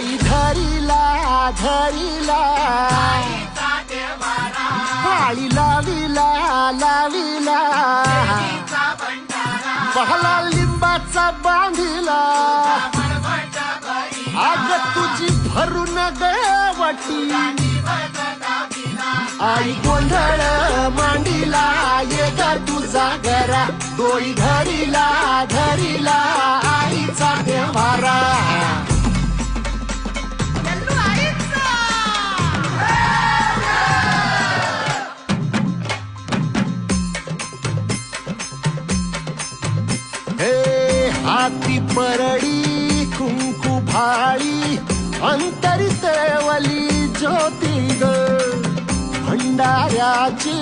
धरिला काळी लाविला लाविला. पहला लिंबाचा बांधिला. आग तुझी भरून देवटी आई गोंधळ मांडीला ये ग तुझा घरा डोळी धरिला. हाती परडी कुंकू भाळी अंतरी वली ज्योती ग भंडाऱ्याची